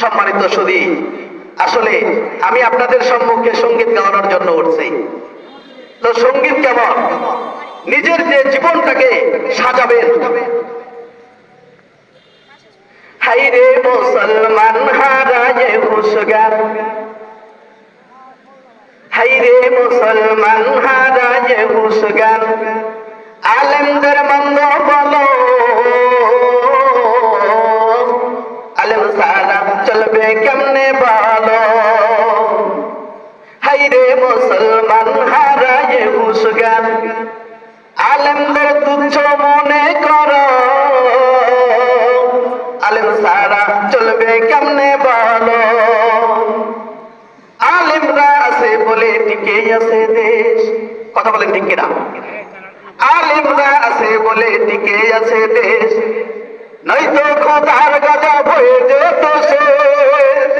সম্মানিত সুদী আসলে আমি আপনাদের সম্মুখে সংগীত গাওয়ানোর জন্য উঠছি। তো সংগীত কেমন? নিজের যে জীবনটাকে সাজাবেন। হাই রে মুসলমান হারায় হাই রে মুসলমান হারায় হুসগান কেমনে বলো আলেমরা আছে বলে টিকে আছে দেশ। কথা বলেন ঠিক কিনা? আলেমরা আছে বলে টিকে আছে দেশ। নয়তো খোদার গাজা হয়ে যেত শেষ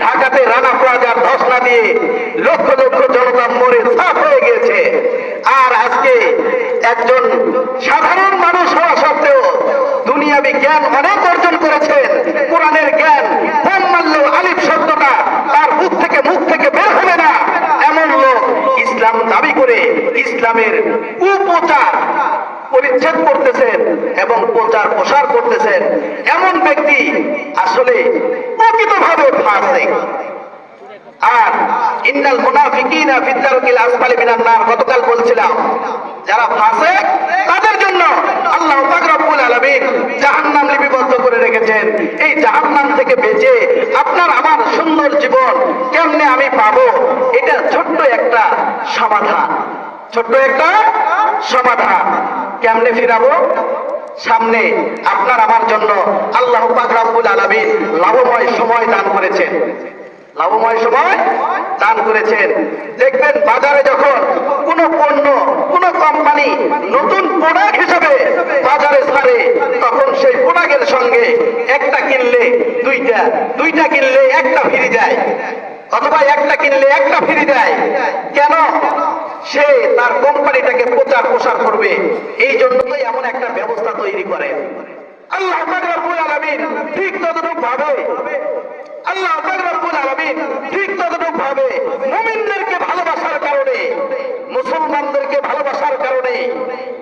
ঢাকাতে রানা প্লাজার ধসনা দিয়ে লক্ষ লক্ষ জনতা মরে সাফ হয়ে গেছে আর আজকে একজন সাধারণ মানুষ হওয়া সত্ত্বেও দুনিয়াবি জ্ঞান অনেক অর্জন করেছেন কোরআনের জ্ঞান কম মানলেও আলিফ শব্দটা তার মুখ থেকে মুখ থেকে বের হবে না এমন লোক ইসলাম দাবি করে ইসলামের কুপ্রচার পরিচ্ছেদ করতেছেন এবং প্রচার প্রসার করতেছেন, এমন ব্যক্তি আসলে প্রকৃতভাবে ফাঁসে আর ইন্নাল মুনাফিকিনা আসফালি মিনান নার, গতকাল বলছিলাম, যারা ফাঁসে, তাদের জন্য আল্লাহ পাক রব্বুল আলামিন জাহান্নাম লিপিবদ্ধ করে রেখেছেন। এই জাহান্নাম থেকে বেঁচে আপনার আমার সুন্দর জীবন কেমনে আমি পাবো? সমাধান ছোট্ট একটা সমাধান কেমনে ফিরাবো? সামনে আপনার আমার জন্য আল্লাহ পাক রব্বুল আলামিন লাভময় সময় দান করেছেন। লাভময় সময় দান করেছেন। দেখবেন বাজারে যখন কোন পণ্য, কোন কোম্পানি নতুন প্রোডাক্ট হিসেবে বাজারে ছাড়ে, তখন সেই প্রোডাক্টের সঙ্গে একটা কিনলে দুইটা দুইটা কিনলে একটা ফিরে দেয় অথবা একটা কিনলে একটা ফ্রি দেয়। কেন? সে তার কোম্পানিটাকে প্রচার প্রসার করবে। এই জন্যই এমন একটা ব্যবস্থা তৈরি করে। আল্লাহ ঠিক ভাবে আল্লাহ ঠিক ভাবে ভালোবাসার কারণে, মুসলমানদেরকে ভালোবাসার কারণে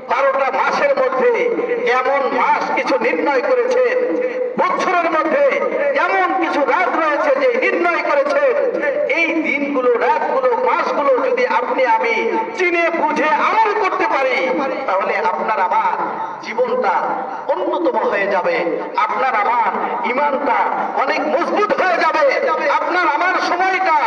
বারোটা মাসের মধ্যে মাস কিছু নির্ণয় বছরের মধ্যে এমন কিছু রাত রয়েছে যে নির্ণয় করেছেন এই দিনগুলো, রাতগুলো, মাসগুলো যদি আপনি আমি চিনে বুঝে আমল করতে পারি, তাহলে আপনার আমার জীবনটা অন্যতম হয়ে যাবে। আপনার আমার ইমানটা অনেক মজবুত হয়ে যাবে। আপনার আমার সময়টা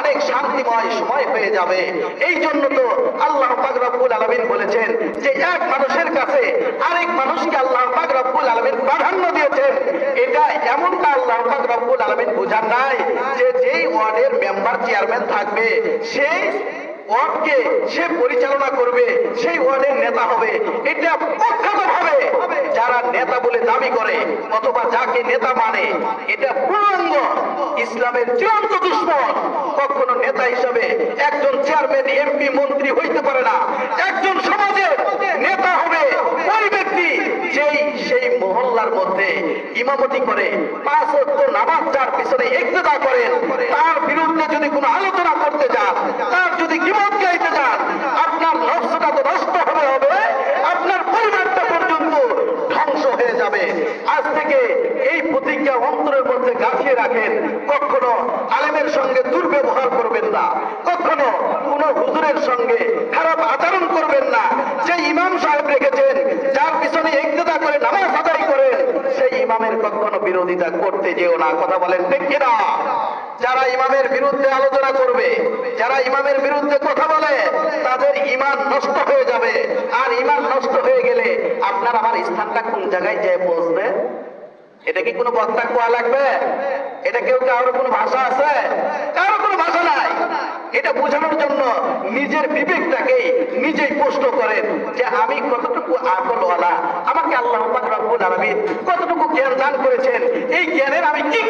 অনেক শান্তিময় সময় হয়ে যাবে। এই জন্য তো আল্লাহ পাক রব্বুল আলামিন বলেছেন যে, এক মানুষের কাছে আরেক মানুষকে আল্লাহ পাক রব্বুল আলামিন প্রাধান্য দিয়েছেন। এটা এমনটা আল্লাহ পাক রব্বুল আলামিন বোঝার নাই যে, যেই চেয়ারম্যান থাকবে, সেই ওয়ার্ডকে সে পরিচালনা করবে, সেই ওয়ার্ডের নেতা হবে। এটা প্রখ্যাত ভাবে যারা নেতা বলে দাবি করে অথবা যাকে নেতা মানে এটা পূর্ণাঙ্গ ইসলামের চূড়ান্ত দুশ্মন। কখনো নেতা হিসাবে একজন চেয়ারম্যান এমপি মন্ত্রী হইতে পারে না। একজন সমাজের নেতা হবে ওই ব্যক্তি যেই সেই মহল্লার মধ্যে ইমামতি করে, পাঁচ অক্ট নামাজ যার পিছনে ইক্তেদা করেন তার বিরুদ্ধে যদি কোনো আলোচনা করতে যান, তার যদি কিমত গাইতে যান, আপনার নকশটা তো নষ্ট হবে হবে আপনার পরিবারটা পর্যন্ত ধ্বংস হয়ে যাবে। আজ থেকে এই প্রতিজ্ঞা অন্তরের মধ্যে গাঁথিয়ে রাখেন, কখনো আলেমের সঙ্গে দুর্ব্যবহার করবেন না, কখনো কোনো হুজুরের সঙ্গে খারাপ আচরণ করবেন না। যে ইমাম সাহেব রেখেছেন যার পিছনে একতেদা করে নামাজ আদায় করেন সেই ইমামের কখনো বিরোধিতা করতে যেও না। কথা বলেন ঠিক যারা ইমামের বিরুদ্ধে আলোচনা করবে, যারা ইমামের বিরুদ্ধে কথা বলে, তাদের ইমান নষ্ট হয়ে যাবে। আর ইমান নষ্ট হয়ে গেলে আপনার আমার স্থানটা কোন জায়গায় যেয়ে পৌঁছবে এটা কি কোনো বক্তা কোয়া লাগবে? এটা কেউ কারোর কোনো ভাষা আছে? কারোর কোনো ভাষা নাই। এটা বোঝানোর জন্য নিজের বিবেকটাকে নিজেই প্রশ্ন করেন যে আমি কতটুকু আকলওয়ালা? আমাকে আল্লাহ কতটুকু জ্ঞান দান করেছেন। এই জ্ঞানের আমি কি